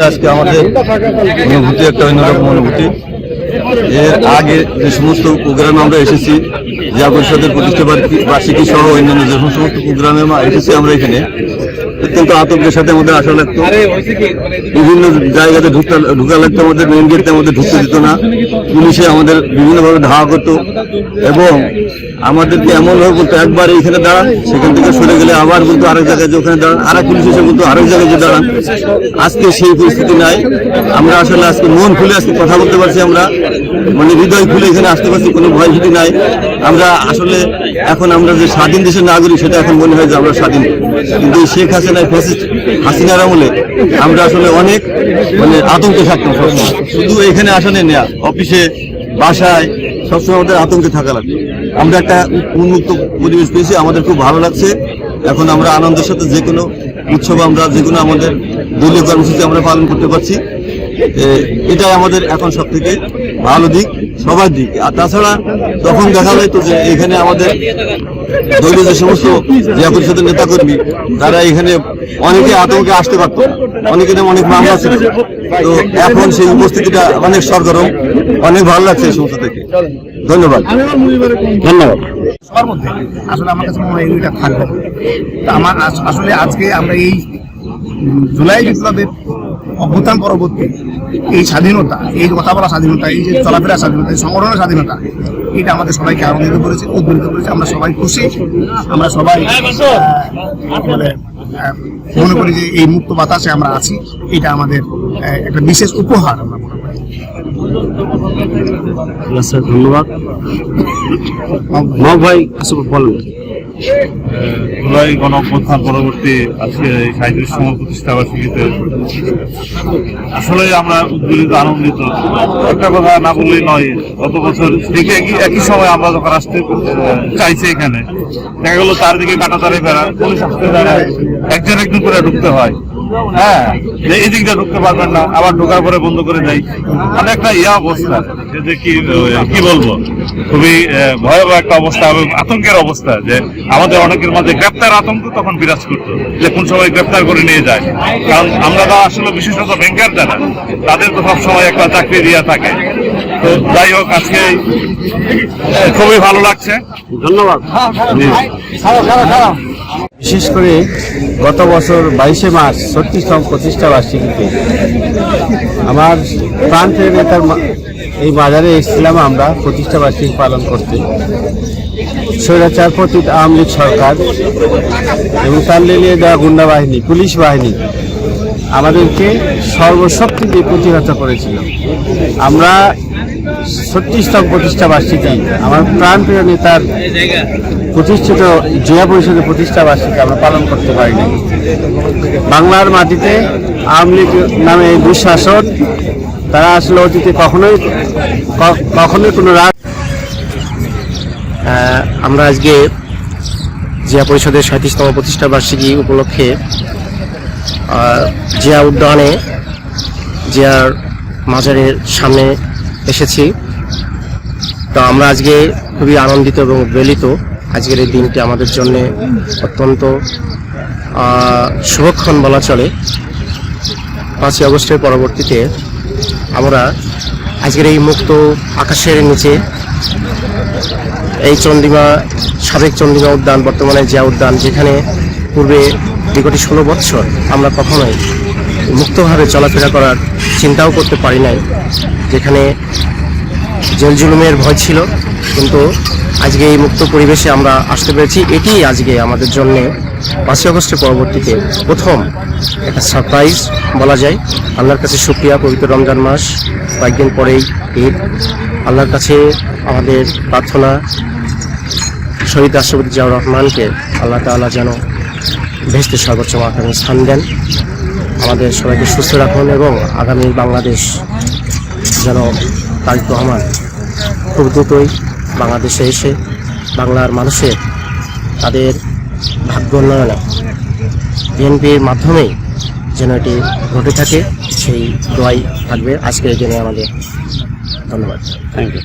আজকে আমাদের অনুভূতি, একটা অন্যরকম অনুভূতি। এর আগে যে সমস্ত প্রোগ্রামে আমরা এসেছি জেলা পরিষদের প্রতিষ্ঠা বার্ষিকী- সহ অন্যান্য যে সমস্ত প্রোগ্রামে এসেছি আমরা এখানে অত্যন্ত আতঙ্কের সাথে আমাদের আসা লাগতো। বিভিন্ন জায়গাতে ঢুকতে ঢুকা লাগতো, আমাদের মেইন গেটে আমাদের ঢুকতে দিত না। পুলিশে আমাদের বিভিন্নভাবে ধাওয়া করতো। এবং আমাদেরকে এমনভাবে বলতো, একবার এইখানে দাঁড়ান, সেখান থেকে সরে গেলে আবার বলতো আরেক জায়গায় যে ওখানে দাঁড়ান, আরেক পুলিশ এসে বলতো আরেক জায়গায় যে দাঁড়ান। আজকে সেই পরিস্থিতি নাই। আমরা আসলে আজকে মন খুলে আজকে কথা বলতে পারছি আমরা। মানে হৃদয় খুলে এখানে আসতে পারছি, কোনো ভয় ভীতি নাই। আমরা আসলে এখন আমরা যে স্বাধীন দেশের নাগরিক, সেটা এখন মনে হয় যে আমরা স্বাধীন। কিন্তু শেখ হাসিনায় ফ্যাসিস্ট হাসিনার আমলে আমরা আসলে অনেক মানে আতঙ্কে থাকতাম সবসময়। শুধু এখানে আসলে নেয়া। অফিসে, বাসায়, সবসময় আমাদের আতঙ্কে থাকা লাগতো আমরা একটা উন্মুক্ত পরিবেশ পেয়েছি, আমাদের খুব ভালো লাগছে। এখন আমরা আনন্দের সাথে যে কোনো উৎসব আমরা, যে কোনো আমাদের দলীয় কর্মসূচি আমরা পালন করতে পারছি। এটাই আমাদের এখন সব থেকে ভালো দিক, সবার দিক। আর তাছাড়া তখন দেখা যাইতো যে এখানে আমাদের দলীয় যে সমস্ত জিয়া পরিষদের নেতাকর্মী, তারা এখানে অনেকে আতঙ্কে আসতে পারতো। অনেকে অনেক মামলা ছিল। তো এখন সেই উপস্থিতিটা অনেক সরগরম, অনেক ভালো লাগছে এই সমস্ত থেকে। ধন্যবাদ। ধন্যবাদ। সবার মধ্যে আসলে আমার কাছে মনে হয় এইটা থাকবে। তা আমার আসলে আজকে আমরা এই জুলাই বিপ্লবের অভ্যুত্থান পরবর্তী, এই স্বাধীনতা, এই কথা বলা স্বাধীনতা, এই যে চলাফেরা স্বাধীনতা, এই সংগঠনের স্বাধীনতা, এটা আমাদের সবাইকে আনন্দিত করেছে, উদ্বুদ্ধ করেছে, আমরা সবাই খুশি, আমরা সবাই মনে করি যে এই মুক্ত বাতাসে আমরা আছি, এটা আমাদের একটা বিশেষ উপহার আমরা মনে করি। ধন্যবাদ। ভাই বলেন। জুলাই গণ পরবর্তী আজকে এই সাঁত্রিশ সময় প্রতিষ্ঠা বার্ষিকীতে আসলে আমরা উদ্বেলিত, আনন্দিত। একটা কথা না বললেই নয়, গত বছর ঠিক একই একই সময় আমরা যখন আসতে চাইছি এখানে, দেখা গেলো চারদিকে কাটা তারে বেড়া পুলিশ আসতে বেড়া একজন একজন করে ঢুকতে হয়। হ্যাঁ এই দিকটা ঢুকতে পারবেন না আবার ঢোকার পরে বন্ধ করে দেয়। মানে একটা ইয়া অবস্থা যে- যে কি কি বলব খুবই ভয়াবহ একটা অবস্থা এবং আতঙ্কের অবস্থা যে আমাদের অনেকের মাঝে গ্রেপ্তার আতঙ্ক তখন বিরাজ করতো যে কোন সময় গ্রেপ্তার করে নিয়ে যায়। কারণ আমরা তো আসলে বিশেষত ব্যাংকার যারা তাদের তো সবসময় একটা চাকরি দেওয়া থাকে। তো যাই হোক আজকে খুবই ভালো লাগছে। ধন্যবাদ। বিশেষ করে গত বছর বাইশে মার্চ ছত্রিশতম প্রতিষ্ঠা বার্ষিকীতে আমার প্রান্তের নেতার এই বাজারে এসেছিলাম আমরা প্রতিষ্ঠা বার্ষিকী পালন করতে। স্বৈরাচার পতিত আওয়ামী লীগ সরকার এবং তার লেলিয়ে দেওয়া গুন্ডা বাহিনী, পুলিশ বাহিনী আমাদেরকে সর্বশক্তি দিয়ে প্রতিহত করেছিল। আমরা ছত্রিশতম প্রতিষ্ঠা বার্ষিকী। আমার প্রাণপ্রিয় নেতার প্রতিষ্ঠিত জিয়া পরিষদের প্রতিষ্ঠা বার্ষিকী আমরা পালন করতে পারিনি। বাংলার মাটিতে আওয়ামী লীগ নামে দুঃশাসন, তারা আসলে অতীতে কখনোই কখনোই কোনো রাজ আমরা আজকে জিয়া পরিষদের সাঁত্রিশতম প্রতিষ্ঠা বার্ষিকী উপলক্ষে জিয়া উদ্যানে জিয়ার মাজারের সামনে এসেছি। তো আমরা আজকে খুবই আনন্দিত এবং উদ্বেলিত। আজকের এই দিনটি আমাদের জন্য অত্যন্ত শুভক্ষণ বলা চলে। পাঁচই আগস্টের পরবর্তীতে আমরা আজকের এই মুক্ত আকাশের নিচে এই চন্ডিমা সাবেক চন্ডিমা উদ্যান, বর্তমানে জিয়া উদ্যান, যেখানে পূর্বে বিগত ষোলো বৎসর আমরা কখনোই মুক্তভাবে চলাফেরা করার চিন্তাও করতে পারি নাই। যেখানে জেল জুলুমের ভয় ছিল, কিন্তু আজকে এই মুক্ত পরিবেশে আমরা আসতে পেরেছি। এটি আজকে আমাদের জন্য পাঁচই আগস্টের পরবর্তীতে প্রথম একটা সারপ্রাইজ বলা যায়। আল্লাহর কাছে শুক্রিয়া, পবিত্র রমজান মাস কয়েকদিন পরেই ঈদ। আল্লাহর কাছে আমাদের প্রার্থনা, শহীদ রাষ্ট্রপতি জিয়াউর রহমানকে আল্লাহ তাআলা যেন ভেস্তে সর্বোচ্চ মাকামে স্থান দেন। আমাদের সবাইকে সুস্থ রাখুন এবং আগামী বাংলাদেশ যেন তারিক রহমান খুব দ্রুতই বাংলাদেশে এসে বাংলার মানুষের তাদের ভাগ্য উন্নয়নে বিএনপির মাধ্যমেই যেন এটি ঘটে থাকে, সেই দোয়াই থাকবে। আজকের দিনে আমাদের ধন্যবাদ। Thank you